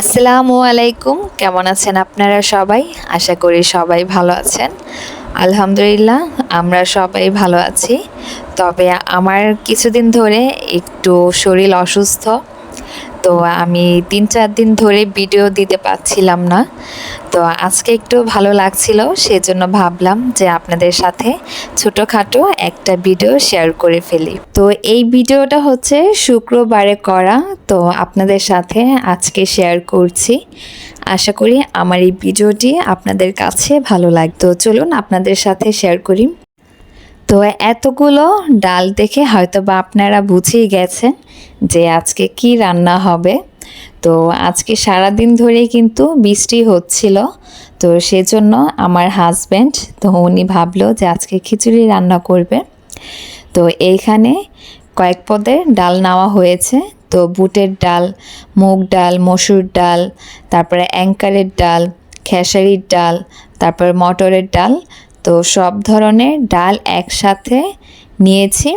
আসসালামু আলাইকুম। কেমন আছেন আপনারা সবাই? আশা করি সবাই ভালো আছেন। আলহামদুলিল্লাহ, আমরা সবাই ভালো আছি। তবে আমার কিছুদিন ধরে একটু শরীর অসুস্থ। তো আমি তিন চার দিন ধরে ভিডিও দিতে পারছিলাম না। তো আজকে একটু ভালো লাগছিল, সেজন্য ভাবলাম যে আপনাদের সাথে ছোটোখাটো একটা ভিডিও শেয়ার করে ফেলি। তো এই ভিডিওটা হচ্ছে শুক্রবারে করা, তো আপনাদের সাথে আজকে শেয়ার করছি। আশা করি আমার এই ভিডিওটি আপনাদের কাছে ভালো লাগতো। চলুন আপনাদের সাথে শেয়ার করি। তো এতগুলো ডাল দেখে হয়তো বা আপনারা বুঝেই গেছেন যে আজকে কি রান্না হবে। তো আজকে সারা দিন ধরেই কিন্তু বৃষ্টি হচ্ছিল। তো সেজন্য আমার হাজব্যান্ড, তো উনি ভাবলো যে আজকে খিচুড়ি রান্না করবে। তো এইখানে কয়েক পদের ডাল নেওয়া হয়েছে। তো বুটের ডাল, মুগ ডাল, মসুর ডাল, তারপরে অ্যাঙ্কারের ডাল, খেসারির ডাল, তারপর মটরের ডাল তো সব ধরনের ডাল একসাথে নিয়েছি।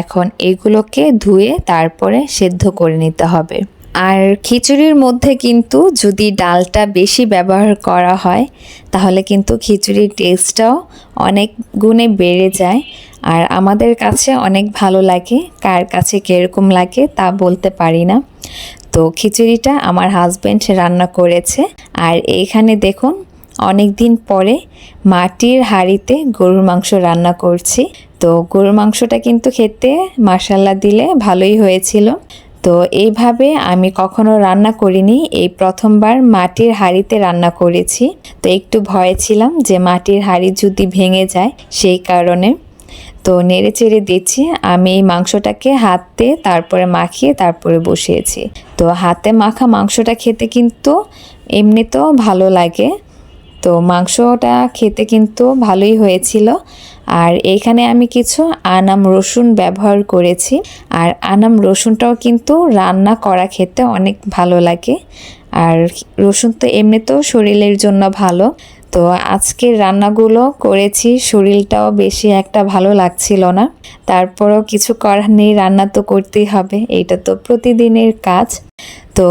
এখন এগুলোকে ধুয়ে তারপরে সেদ্ধ করে নিতে হবে। আর খিচুড়ির মধ্যে কিন্তু যদি ডালটা বেশি ব্যবহার করা হয়, তাহলে কিন্তু খিচুড়ির টেস্টটাও অনেক গুণে বেড়ে যায়। আর আমাদের কাছে অনেক ভালো লাগে, কার কাছে কীরকম লাগে তা বলতে পারি না। তো খিচুড়িটা আমার হাজব্যান্ড রান্না করেছে। আর এইখানে দেখুন অনেক দিন পরে মাটির হাঁড়িতে গরুর মাংস রান্না করছি। তো গরুর মাংসটা কিন্তু খেতে মাসাল্লা দিলে ভালোই হয়েছিল। তো এইভাবে আমি কখনো রান্না করিনি, এই প্রথমবার মাটির হাঁড়িতে রান্না করেছি। তো একটু ভয়ে ছিলাম যে মাটির হাঁড়ি যদি ভেঙে যায় সেই কারণে। তো নেড়ে চেড়ে দিচ্ছি, আমি এই মাংসটাকে হাতে তারপরে মাখিয়ে তারপরে বসিয়েছি। তো হাতে মাখা মাংসটা খেতে কিন্তু এমনিতেও ভালো লাগে। তো মাংসটা খেতে কিন্তু ভালোই হয়েছিল। আর এইখানে আমি কিছু আনাম রসুন ব্যবহার করেছি। আর আনাম রসুনটাও কিন্তু রান্না করা খেতে অনেক ভালো লাগে। আর রসুন তো এমনিতেও শরীরের জন্য ভালো। তো আজকের রান্নাগুলো করেছি, শরীরটাও বেশি একটা ভালো লাগছিল না। তারপরও কিছু করার নেই, রান্না তো করতেই হবে। এইটা তো প্রতিদিনের কাজ। তো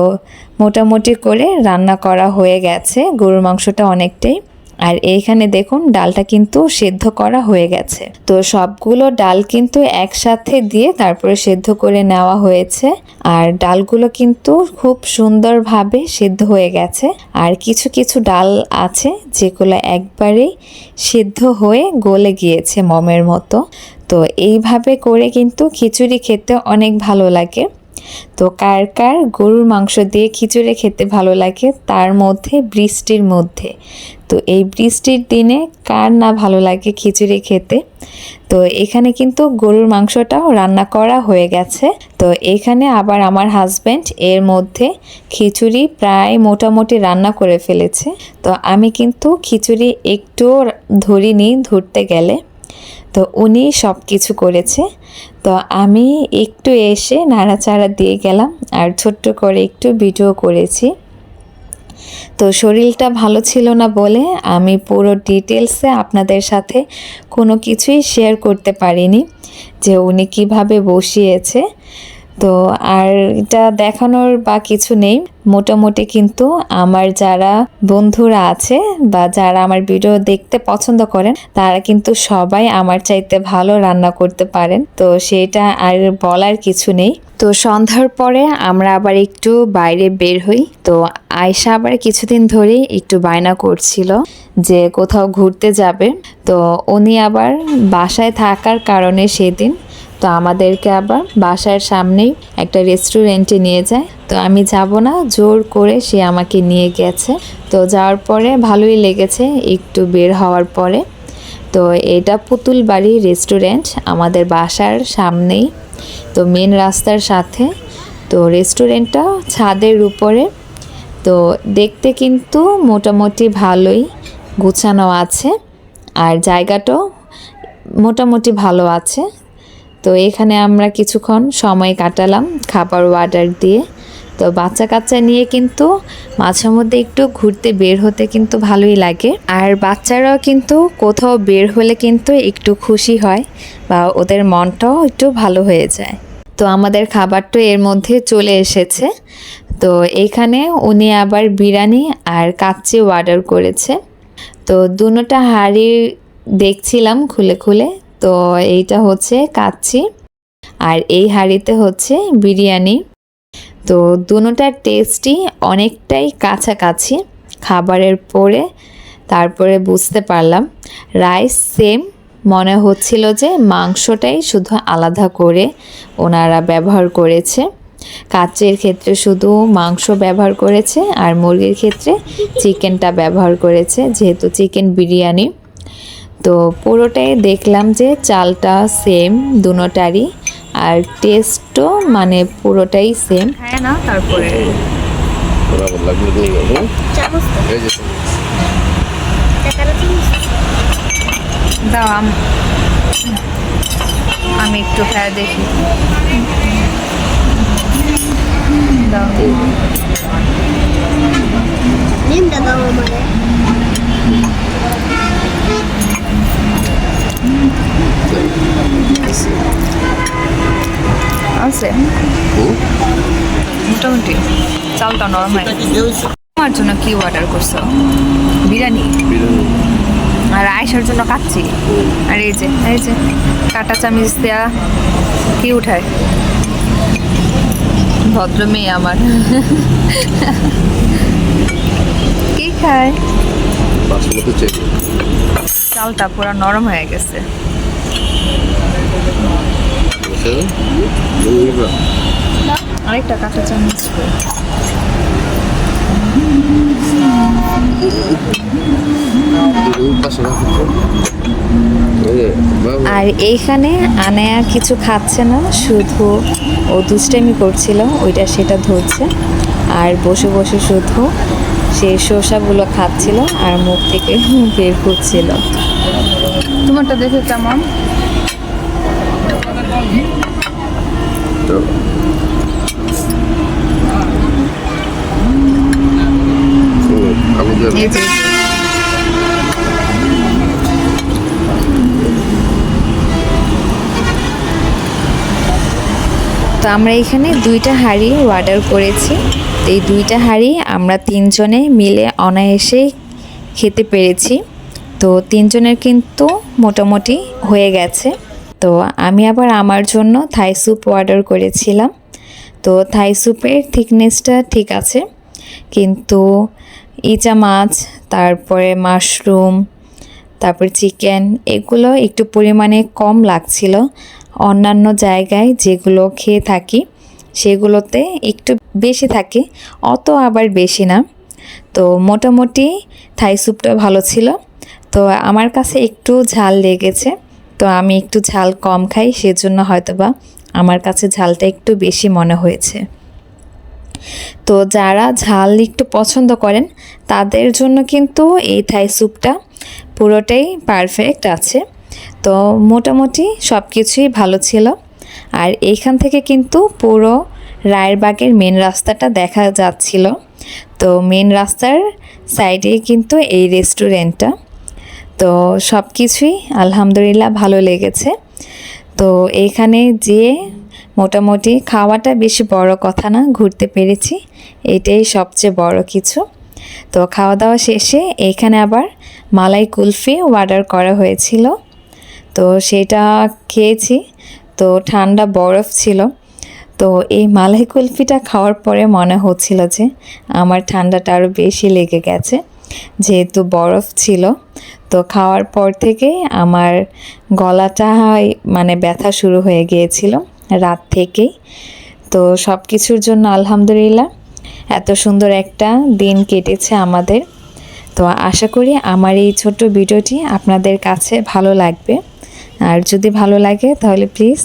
মোটামুটি করে রান্না করা হয়ে গেছে। গরুর মাংসটা অনেকটাই। আর এইখানে দেখুন, ডালটা কিন্তু সেদ্ধ করা হয়ে গেছে। তো সবগুলো ডাল কিন্তু একসাথে দিয়ে তারপরে সেদ্ধ করে নেওয়া হয়েছে। আর ডালগুলো কিন্তু খুব সুন্দরভাবে সেদ্ধ হয়ে গেছে। আর কিছু কিছু ডাল আছে যেগুলো একবারেই সেদ্ধ হয়ে গলে গিয়েছে মমের মতো। তো এইভাবে করে কিন্তু খিচুড়ি খেতে অনেক ভালো লাগে। তো কার কার গরুর মাংস দিয়ে খিচুড়ি খেতে ভালো লাগে, তার মধ্যে, বৃষ্টির মধ্যে? তো এই বৃষ্টির দিনে কার না ভালো লাগে খিচুড়ি খেতে? তো এখানে কিন্তু গরুর মাংসটাও রান্না করা হয়ে গেছে। তো এখানে আবার আমার হাজব্যান্ড এর মধ্যে খিচুড়ি প্রায় মোটামুটি রান্না করে ফেলেছে। তো আমি কিন্তু খিচুড়ি একটু ধরিনি ধরতে গেলে। তো উনি সব কিছু করেছে। তো আমি একটু এসে নাড়াচাড়া দিয়ে গেলাম আর ছোট্ট করে একটু ভিডিও করেছি। তো শরীরটা ভালো ছিল না বলে আমি পুরো ডিটেলসে আপনাদের সাথে কোনো কিছুই শেয়ার করতে পারিনি যে উনি কীভাবে বসিয়েছে। তো আর এটা দেখানোর বা কিছু নেই। মোটামুটি কিন্তু আমার যারা বন্ধুরা আছে বা যারা আমার ভিডিও দেখতে পছন্দ করেন, তারা কিন্তু সবাই আমার চাইতে ভালো রান্না করতে পারেন। তো সেটা আর বলার কিছু নেই। তো সন্ধ্যার পরে আমরা আবার একটু বাইরে বের হই। তো আয়সা আবার কিছুদিন ধরেই একটু বায়না করছিল যে কোথাও ঘুরতে যাবে। তো উনি আবার বাসায় থাকার কারণে সেদিন তো আমাদেরকে আবার বাসার সামনেই একটা রেস্টুরেন্টে নিয়ে যায়। তো আমি যাব না, জোর করে সে আমাকে নিয়ে গেছে। তো যাওয়ার পরে ভালোই লেগেছে, একটু বের হওয়ার পরে। তো এটা পুতুল বাড়ি রেস্টুরেন্ট, আমাদের বাসার সামনেই। তো মেন রাস্তার সাথে। তো রেস্টুরেন্টটা ছাদের উপরে। তো দেখতে কিন্তু মোটামুটি ভালোই গুছানো আছে। আর জায়গাটাও মোটামুটি ভালো আছে। তো এখানে আমরা কিছুক্ষণ সময় কাটালাম খাবার অর্ডার দিয়ে। তো বাচ্চা কাচ্চা নিয়ে কিন্তু মাঝে মধ্যে একটু ঘুরতে বের হতে কিন্তু ভালোই লাগে। আর বাচ্চারাও কিন্তু কোথাও বের হলে কিন্তু একটু খুশি হয় বা ওদের মনটাও একটু ভালো হয়ে যায়। তো আমাদের খাবারটা এর মধ্যে চলে এসেছে। তো এখানে উনি আবার বিরিয়ানি আর কাচ্চি অর্ডার করেছে। তো দুটোটা হাঁড়ি দেখছিলাম খুলে খুলে। তো এইটা হচ্ছে কাচ্চি আর এই হাঁড়িতে হচ্ছে বিরিয়ানি। তো দুটোটার টেস্টই অনেকটাই কাছাকাছি খাবারের পরে। তারপরে বুঝতে পারলাম, রাইস সেম, মনে হচ্ছিল যে মাংসটাই শুধু আলাদা করে ওনারা ব্যবহার করেছে। কাচের ক্ষেত্রে শুধু মাংস ব্যবহার করেছে আর মুরগির ক্ষেত্রে চিকেনটা ব্যবহার করেছে, যেহেতু চিকেন বিরিয়ানি। তো পুরোটাই দেখলাম যে চালটা সেম দুটোটারই আর টেস্টও মানে পুরোটাই সেম খায় না তারপরে। দাও আম- আমি একটু খায় দেখি। দাও। দাও আমারে আছে। মোটামুটি চালটা নরম হয় আমার জন্য কি অর্ডার করছ? বিরিয়ানি? আর আয়সার জন্য কাচ্ছি আর এই যে এই যে কাটা চামিচ দেয়া কি উঠায়? ভদ্র মেয়ে আমার। কি খায়? চালটা পুরো নরম হয়ে গেছে। আরেকটা কাঁচা চামচ। পাশে রাখো। এই যে বাবু। আর এইখানে আনায়া কিছু খাচ্ছে না শুধু ও দুষ্টামি করছিল ওইটা সেটা ধরছে। আর বসে বসে শুধু সেই শসাগুলো খাচ্ছিল আর মুখ থেকে বের করছিল। তোমারটা দেখে কেমন তো হুম, আলু দিয়ে এই যে তো আমরা এখানে দুইটা হাঁড়ি অর্ডার করেছি। তো এই দুইটা হাঁড়ি আমরা তিনজনে মিলে অনায়াসে খেতে পেরেছি। তো তিনজনের কিন্তু মোটামুটি হয়ে গেছে। তো আমি আবার আমার জন্য থাই স্যুপ অর্ডার করেছিলাম। তো থাই স্যুপের থিকনেসটা ঠিক আছে। কিন্তু ইচা মাছ, তারপরে মাশরুম, তারপর চিকেন, এগুলো একটু পরিমাণে কম লাগছিল। অন্যান্য জায়গায় যেগুলো খেয়ে থাকি, সেগুলোতে একটু বেশি থাকে, অত আবার বেশি না। তো মোটামুটি থাই স্যুপটা ভালো ছিল। তো আমার কাছে একটু ঝাল লেগেছে, তো আমি একটু ঝাল কম খাই, সেজন্য হয়তোবা আমার কাছে ঝালটা একটু বেশি মনে হয়েছে। তো যারা ঝাল একটু পছন্দ করেন, তাদের জন্য কিন্তু এই থাই স্যুপটা পুরোটাই পারফেক্ট আছে। তো মোটামুটি সব কিছুই ভালো ছিল। আর এইখান থেকে কিন্তু পুরো রায়েরবাগের মেন রাস্তাটা দেখা যাচ্ছিল। তো মেন রাস্তার সাইডে কিন্তু এই রেস্টুরেন্টটা তো সব কিছুই আলহামদুলিল্লাহ ভালো লেগেছে। তো এইখানে যেয়ে মোটামুটি খাওয়াটা বেশি বড় কথা না, ঘুরতে পেরেছি। এটাই সবচেয়ে বড় কিছু। তো খাওয়া দাওয়া শেষে এইখানে আবার মালাই কুলফি অর্ডার করা হয়েছিল। তো সেটা খেয়েছি। তো ঠান্ডা বরফ ছিল। তো এই মালাই কুলফিটা খাওয়ার পরে মনে হচ্ছিল যে আমার ঠান্ডাটা আরও বেশি লেগে গেছে। যেহেতু বরফ ছিল। তো খাওয়ার পর থেকে আমার গলাটা মানে ব্যথা শুরু হয়ে গিয়েছিল রাত থেকেই। তো সব কিছুর জন্য আলহামদুলিল্লাহ এত সুন্দর একটা দিন কেটেছে আমাদের। তো আশা করি আমার এই ছোট্ট ভিডিওটি আপনাদের কাছে ভালো লাগবে। আর যদি ভালো লাগে তাহলে প্লিজ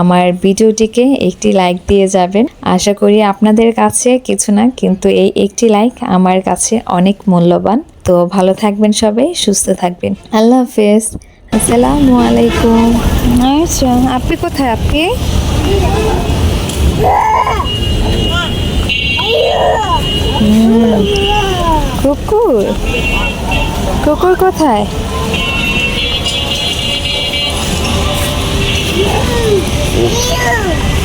আমার ভিডিওটিকে একটি লাইক দিয়ে যাবেন। আশা করি আপনাদের কাছে কিছু না, কিন্তু এই একটি লাইক আমার কাছে অনেক মূল্যবান। তো ভালো থাকবেন সবাই, সুস্থ থাকবেন। আল্লাহ হাফেজ। আসসালামু আলাইকুম। আচ্ছা আপনি কোথায় আপনি? কুকুর? কুকুর কোথায়? いいよ!